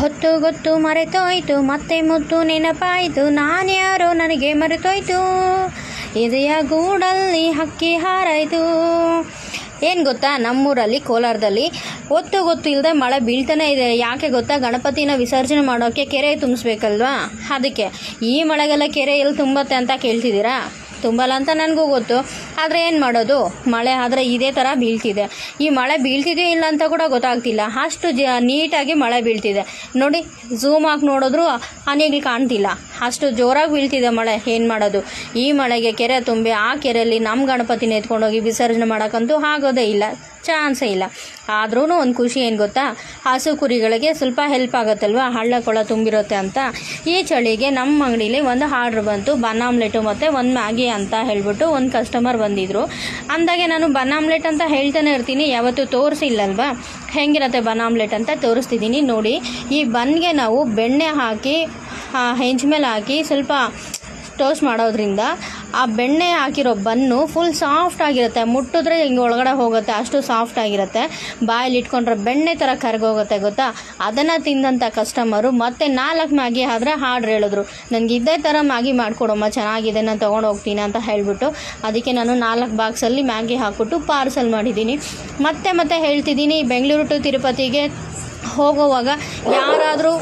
ಹೊತ್ತು ಗೊತ್ತು ಮರೆತೋಯ್ತು, ಮತ್ತೆ ಮುತ್ತು ನೆನಪಾಯಿತು. ನಾನ್ಯಾರೋ ನನಗೆ ಮರೆತೋಯ್ತು. ಎದೆಯ ಗೂಡಲ್ಲಿ ಹಕ್ಕಿ ಹಾರಾಯಿತು. ಏನು ಗೊತ್ತಾ, ನಮ್ಮೂರಲ್ಲಿ, ಕೋಲಾರದಲ್ಲಿ ಒತ್ತು ಗೊತ್ತು ಇಲ್ಲದೆ ಮಳೆ ಬೀಳ್ತಾನೆ ಇದೆ. ಯಾಕೆ ಗೊತ್ತಾ, ಗಣಪತಿನ ವಿಸರ್ಜನೆ ಮಾಡೋಕ್ಕೆ ಕೆರೆ ತುಂಬಿಸ್ಬೇಕಲ್ವಾ? ಅದಕ್ಕೆ ಈ ಮಳೆಗೆಲ್ಲ ಕೆರೆ ಎಲ್ಲಿ ತುಂಬತ್ತೆ ಅಂತ ಕೇಳ್ತಿದ್ದೀರಾ? ತುಂಬಲ್ಲ ಅಂತ ನನಗೂ ಗೊತ್ತು. ಆದರೆ ಏನು ಮಾಡೋದು? ಮಳೆ ಆದರೆ ಇದೇ ಥರ ಬೀಳ್ತಿದೆ. ಈ ಮಳೆ ಬೀಳ್ತಿದೆಯೋ ಇಲ್ಲ ಅಂತ ಕೂಡ ಗೊತ್ತಾಗ್ತಿಲ್ಲ. ಅಷ್ಟು ಜ, ನೀಟಾಗಿ ಮಳೆ ಬೀಳ್ತಿದೆ. ನೋಡಿ ಝೂಮ್ ಹಾಕಿ ನೋಡಿದ್ರು ಹನಿಗಳು ಕಾಣ್ತಿಲ್ಲ. ಅಷ್ಟು ಜೋರಾಗಿ ಬೀಳ್ತಿದೆ ಮಳೆ. ಏನು ಮಾಡೋದು? ಈ ಮಳೆಗೆ ಕೆರೆ ತುಂಬಿ, ಆ ಕೆರೆಯಲ್ಲಿ ನಮ್ಮ ಗಣಪತಿನ ಎತ್ಕೊಂಡೋಗಿ ವಿಸರ್ಜನೆ ಮಾಡೋಕ್ಕಂತೂ ಆಗೋದೇ ಇಲ್ಲ. ಚಾನ್ಸೇ ಇಲ್ಲ. ಆದ್ರೂ ಒಂದು ಖುಷಿ ಏನು ಗೊತ್ತಾ? ಹಸು ಕುರಿಗಳಿಗೆ ಸ್ವಲ್ಪ ಹೆಲ್ಪ್ ಆಗುತ್ತಲ್ವ? ಹಳ್ಳ ಕೊಳ ತುಂಬಿರುತ್ತೆ ಅಂತ. ಈ ಚಳಿಗೆ ನಮ್ಮ ಅಂಗಡೀಲಿ ಒಂದು ಆರ್ಡ್ರ್ ಬಂತು. ಬನ್ ಆಮ್ಲೆಟು ಮತ್ತು ಒಂದು ಮ್ಯಾಗಿ ಅಂತ ಹೇಳ್ಬಿಟ್ಟು ಒಂದು ಕಸ್ಟಮರ್ ಬಂದಿದ್ದರು ಅಂದಾಗೆ ನಾನು ಬನ್ ಆಮ್ಲೆಟ್ ಅಂತ ಹೇಳ್ತಾನೆ ಇರ್ತೀನಿ. ಯಾವತ್ತೂ ತೋರಿಸಿಲ್ಲಲ್ವಾ? ಹೆಂಗಿರತ್ತೆ ಬನ್ ಆಮ್ಲೆಟ್ ಅಂತ ತೋರಿಸ್ತಿದ್ದೀನಿ ನೋಡಿ. ಈ ಬನ್ಗೆ ನಾವು ಬೆಣ್ಣೆ ಹಾಕಿ ಹೆಂಚ್ ಮೇಲೆ ಹಾಕಿ ಸ್ವಲ್ಪ ಟೋಸ್ಟ್ ಮಾಡೋದ್ರಿಂದ ಆ ಬೆಣ್ಣೆ ಹಾಕಿರೋ ಬನ್ನು ಫುಲ್ ಸಾಫ್ಟ್ ಆಗಿರುತ್ತೆ. ಮುಟ್ಟಿದ್ರೆ ಹಿಂಗೆ ಒಳಗಡೆ ಹೋಗುತ್ತೆ, ಅಷ್ಟು ಸಾಫ್ಟ್ ಆಗಿರುತ್ತೆ. ಬಾಯಲ್ಲಿ ಇಟ್ಕೊಂಡ್ರೆ ಬೆಣ್ಣೆ ಥರ ಕರ್ಗೋಗುತ್ತೆ, ಗೊತ್ತಾ? ಅದನ್ನು ತಿಂದಂಥ ಕಸ್ಟಮರು ಮತ್ತೆ ನಾಲ್ಕು ಮ್ಯಾಗಿ ಆದರೆ ಆರ್ಡ್ರ್ ಹೇಳಿದ್ರು. ನನಗೆ ಇದೇ ಥರ ಮ್ಯಾಗಿ ಮಾಡಿಕೊಡಮ್ಮ, ಚೆನ್ನಾಗಿದೆ, ನಾನು ತೊಗೊಂಡು ಹೋಗ್ತೀನಿ ಅಂತ ಹೇಳಿಬಿಟ್ಟು ಅದಕ್ಕೆ ನಾನು ನಾಲ್ಕು ಬಾಕ್ಸಲ್ಲಿ ಮ್ಯಾಗಿ ಹಾಕ್ಬಿಟ್ಟು ಪಾರ್ಸಲ್ ಮಾಡಿದ್ದೀನಿ. ಮತ್ತೆ ಮತ್ತೆ ಹೇಳ್ತಿದ್ದೀನಿ, ಬೆಂಗಳೂರು ಟು ತಿರುಪತಿಗೆ ಹೋಗುವಾಗ ಯಾರಾದರೂ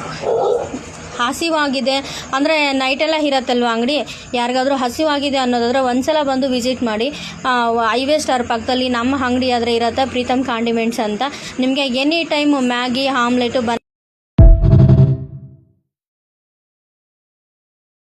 ಹಸಿವಾಗಿದೆ ಅಂದರೆ ನೈಟೆಲ್ಲ ಇರತ್ತಲ್ವ ಅಂಗಡಿ? ಯಾರಿಗಾದರೂ ಹಸಿವಾಗಿದೆ ಅನ್ನೋದಾದ್ರೆ ಒಂದ್ಸಲ ಬಂದು ವಿಸಿಟ್ ಮಾಡಿ. ಹೈವೇ ಸ್ಟಾರ್ ಪಕ್ಕದಲ್ಲಿ ನಮ್ಮ ಅಂಗಡಿ ಆದರೆ ಇರುತ್ತೆ ಪ್ರೀತಮ್ ಕಾಂಡಿಮೆಂಟ್ಸ್ ಅಂತ. ನಿಮಗೆ any time Maggi omelette bun